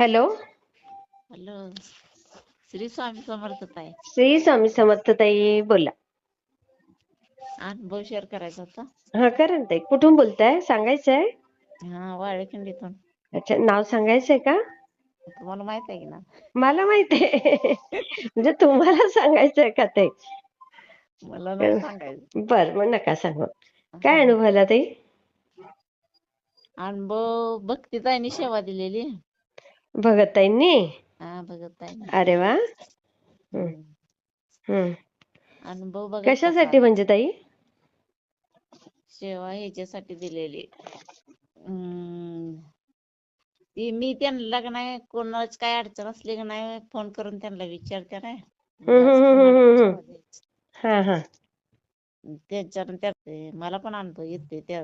Hello? Hello Shri Swami Samarth ताई. श्री स्वामी समर्थ ताई बोला. अनुभव शेअर करायचा होता. हा करा ना ताई. कुठून बोलताय? सांगायचंय? हा वाळेखंडीतून. अच्छा नाव सांगायचंय का? तुम्हाला माहीत आहे की ना? मला माहितीये म्हणजे तुम्हाला सांगायचंय का ते मला नाही सांगायचं. बर मग नका सांगू. काय अनुभवला ताई? अनुभव भक्ती ताईंनी सेवा दिलेली. भगत ताईंनी हा अरे वा. हम्म. अनुभव बघा कशासाठी. म्हणजे ताई? सेवा ह्याच्यासाठी दिलेली. हम्म, ती मी त्यांना का नाही कोणाच काय अडचण असली का नाही फोन करून त्यांना विचारते ना. हा हा. त्याच्यानं मला पण अनुभव येते त्या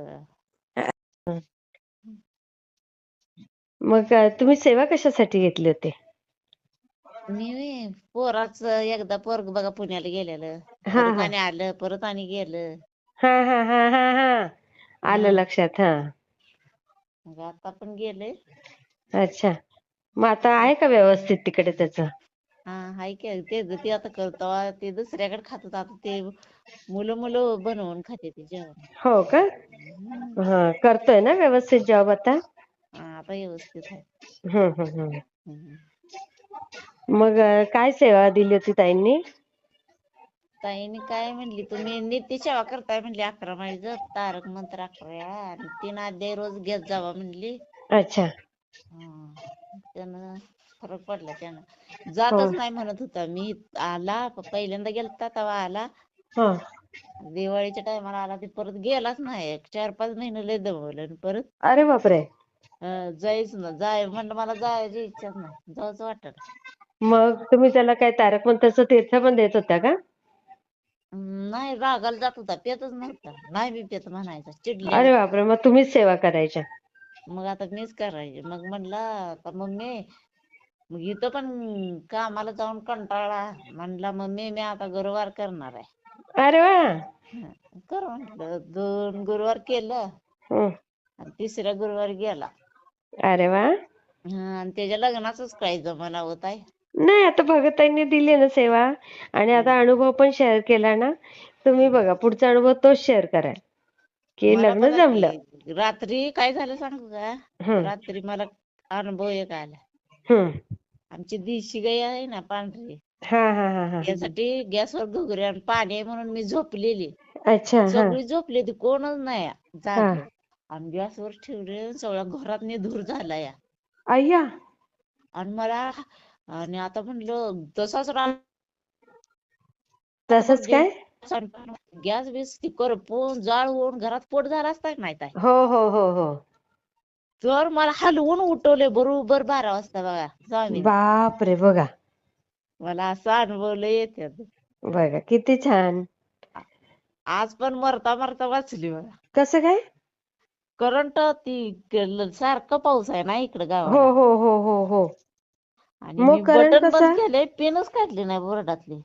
मग अं, तुम्ही सेवा कशासाठी घेतली होती? मी व्हय, पोराचं एकदा पोरग बघा पुण्याला गेलेलं. हा परत हा. आणि आलं परत आणि गेलं. हा हा हा हा हा. आलं हा. लक्षात हा. मग आता पण गेले. अच्छा. मग आता आहे का व्यवस्थित तिकडे त्याच? हा हाय की. ते ते आता करतो. ते दुसऱ्याकडे खातात. आता ते मुलं मुलं बनवून खाते ते जेवण. हो का? हम्म. हा करतोय ना व्यवस्थित जॉब आता? आता व्यवस्थित आहे. हम्म. मग अं, काय सेवा दिली होती ताईंनी? ताईने काय म्हणली तुम्ही नित्य सेवा करताय म्हणली अकरा माळी जप तारक मंत्र अकरा वेळा आणि तीन अध्याय रोज घेत जावा म्हणली. अच्छा. हा त्यानं फरक पडला त्यानं. जातच नाही म्हणत होता मी आला प- पहिल्यांदा गेलता तेव्हा आला. हा. दिवाळीच्या टायमाला आला ते परत गेलाच नाही. एक चार पाच महिने लय दमवलं आणि परत अरे बापरे. जायच ना जाय म्हणलं मला जायची इच्छाच नाही. जाऊच वाटत मग तुम्ही त्याला काय तारक मंत्राचं तीर्थ पण देत होता का? नाही रागाला जात होता पेतच नव्हता. नाही मी पेत म्हणायचा अरे चिडल्यावर बापरे मग तुम्हीच सेवा करायच्या. मग आता मीच करायचे. मग म्हणला आता मम्मी मग इथं पण कामाला जाऊन कंटाळा. म्हणला मम्मी मी आता गुरुवार करणार आहे. अरे वा! कर म्हटलं. दोन गुरुवार केलं. हं. आणि तिसऱ्या गुरुवारी गेला. अरे वा. हं, आणि त्याच्या लग्नाचंच काय जमाना होत आहे नाही आता भगताईंनी दिली ना सेवा. आणि आता अनुभव पण शेअर केला ना तुम्ही बघा पुढचा अनुभव तोच शेअर करा की मला लग्न बघा जमलं. की रात्री काय झालं सांगू का? हं, रात्री मला अनुभव एक आला. हं. आमची देशी गाय आहे ना पांढरी. हा हा हा हा. त्यासाठी गॅसवर घुगरी आणि पाणी आहे म्हणून मी झोपलेली. अच्छा हा. सगळी झोपली कोणच नाही हा. जाग आणि गॅसवर ठेवले सगळ्या घरात धूर झाला या. अय्या आणि मला आणि आता म्हणलं तसाच तसंच काय? गॅस बीस करपून जाळून घरात पोट झाला असता नाही ताई? हो हो हो हो. तर मला हलवून उठवले बरोबर बारा वाजता बघा स्वामी. बापरे बघा. मला असं अनुभवलं येते. बघा किती छान. आज पण मरता मरता वाचली बघा. कसं काय? करंट ती क- सारखं पाऊस आहे ना इकडे हो गावाला. हो हो हो हो आणि मग मी करंट बटन कसा? बंद केले पिनच काढली नाही बोर्डातली.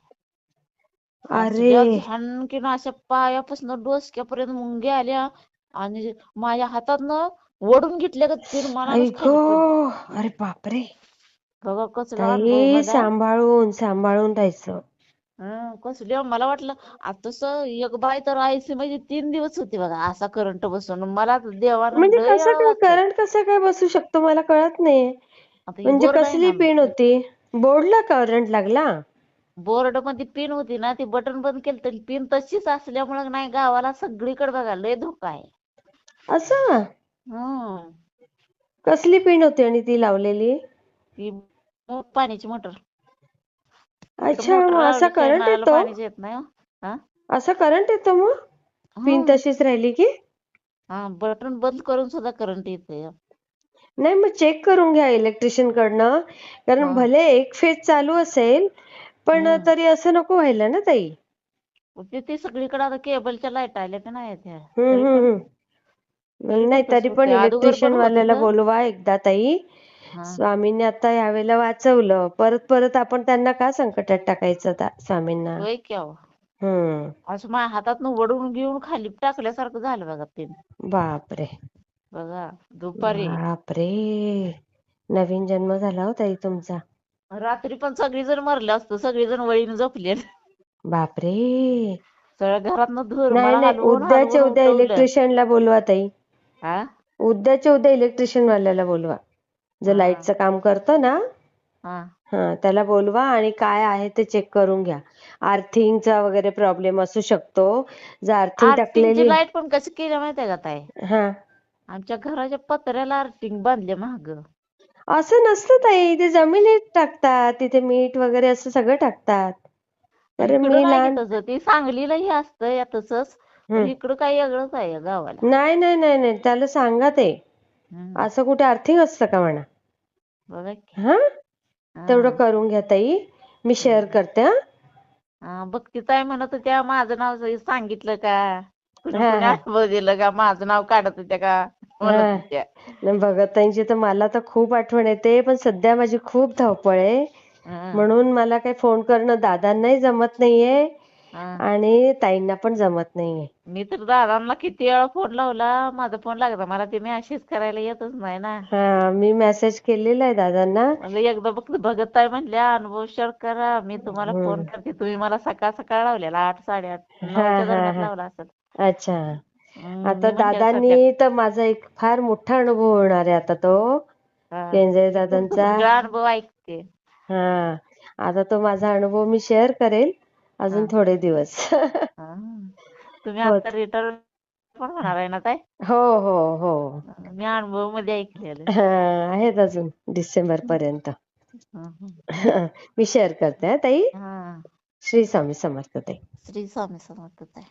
अरे! असल्या झणकीन अशा पायापासून डोसक्यापर्यंत मुंग्या आल्या आणि माझ्या हातातनं ओढून घेतल्या का तीर मनानच खाली पडली. अरे बापरे! बघा कसला अनुभव ताई मला सांभाळून सांभाळून राहायचं हं, कसली मला वाटलं आता तसं एक बाय तर आयसी मध्ये तीन दिवस होती बघा असा करंट बसून. मला देवानं म्हणजे लय कसं काय. करंट कसं काय बसू शकतो मला कळत नाही आता म्हणजे बोर्ड आहे कसली पिन होती? बोर्डला करंट लागला? बोर्डमध्ये पिन होती ना ती बटन बंद केलं तरी पिन तशीच असल्यामुळे नाही गावाला सगळीकडे बघा लय धोका आहे. असं? हम्म कसली पिन होती आणि ती लावलेली? ती मो- पाण्याची मोटर. अच्छा मग असा करंट येतो पाणीच येत नाही हो. हा असा करंट येतो मग पिन हं. तशीच राहिली की हा बटन बंद करून सुद्धा करंट येते नाही मग चेक करून घ्या इलेक्ट्रिशियन कडनं कारण हा. भले एक फेज चालू असेल पण. तरी असं नको व्हायला ना ताई ते ते सगळीकडे आता केबलच्या लाइट आल्या त्या नाही त्या हम्म तरी हम्म पण हम्म तरी नाही पण तरी तसं पण. अगोदर इलेक्ट्रिशियन होत वाल्याला होतं. बोलवा एकदा ताई. स्वामींनी आता यावेळेला वाचवलं. परत परत आपण त्यांना का संकटात टाकायचं ता- स्वामींना? होय की अहो. हम्म. असं माझ्या हातातनं वडून घेऊन खाली टाकल्यासारखं झालं बघा पिन बापरे. बघा दुपारी. बापरे. नवीन जन्म झाला हो ताई तुमचा. रात्री पण सगळीजण मरले असतो. सगळीजण वळीने झोपले बापरे. सगळ्या घरातनं धूर नाही मला नाही. हलवून उद्याच्या हलवून उद्या उठवलं. इलेक्ट्रिशियनला बोलवा ताई. हा? उद्याच्या उद्या इलेक्ट्रिशियन वाल्याला बोलवा. जो. लाईटचं काम करतो ना हा. हा त्याला बोलवा आणि काय आहे ते चेक करून घ्या. अर्थिंगचा वगैरे प्रॉब्लेम असू शकतो. जर अर्थिंग टाकलेली लाइट पण कशी केली माहितीये का ताई? हा. आमच्या घराच्या पत्र्याला अर्थिंग बांधले महाग असं नसतं ताई ते जमिनीत टाकतात तिथे मीठ वगैरे असं सगळं टाकतात. अरे मी लहान ते सांगलीला हे असतं या तसंच. इकडं काही वेगळंच आहे गावाला. नाही नाही नाही नाही त्याला सांगा ते. असं कुठे अर्थिंग असतं का म्हणा? बघा की. हा. तेवढं करून घ्या ताई. मी शेअर करते हा. हा, ताई म्हणत होत्या माझं नाव स- सांगितलं का? कुणी हा, कुणी हा. अनुभव दिलं का? माझं नाव काढत होत्या का? म्हणत हा. होत्या. तर मला तर खूप आठवण येते पण सध्या माझी खूप धावपळ आहे. हा, म्हणून मला काही फोन करणं दादांनाही जमत नाहीये. हा. आणि ताईंना पण जमत नाहीये. मी तर दादांना किती वेळा फोन लावला माझा फोन लागला मला ते मेसेज करायला येतच नाही ना. हा मी मेसेज केलेला आहे दादांना. म्हणजे एकदा फक्त भगत ताई म्हणल्या अनुभव शेअर करा मी तुम्हाला फोन हम्म. करते. तुम्ही मला सकाळ सकाळ लावलेला आठ साडेआठ हा, नऊच्या हा, दरम्यान हा. लावला असेल. अच्छा. हम्म, आता मी म्हणले दादांनी तर माझा एक फार मोठा अनुभव होणार आहे आता तो. हा. केंजळे दादांचा. सगळा अनुभव ऐकते. हा. आता तो माझा अनुभव मी शेअर करेल. अजून हा. थोडे दिवस. हा. तुम्ही हो. आता रिटर्न पण होणार आहे ना ताई? हो हो हो. मी अनुभवमध्ये ऐकलेलं हा आहेत अजून डिसेंबर पर्यंत हं, मी शेअर करते हा ताई. हा. श्री स्वामी समर्थ ताई. श्री स्वामी समर्थ ताई.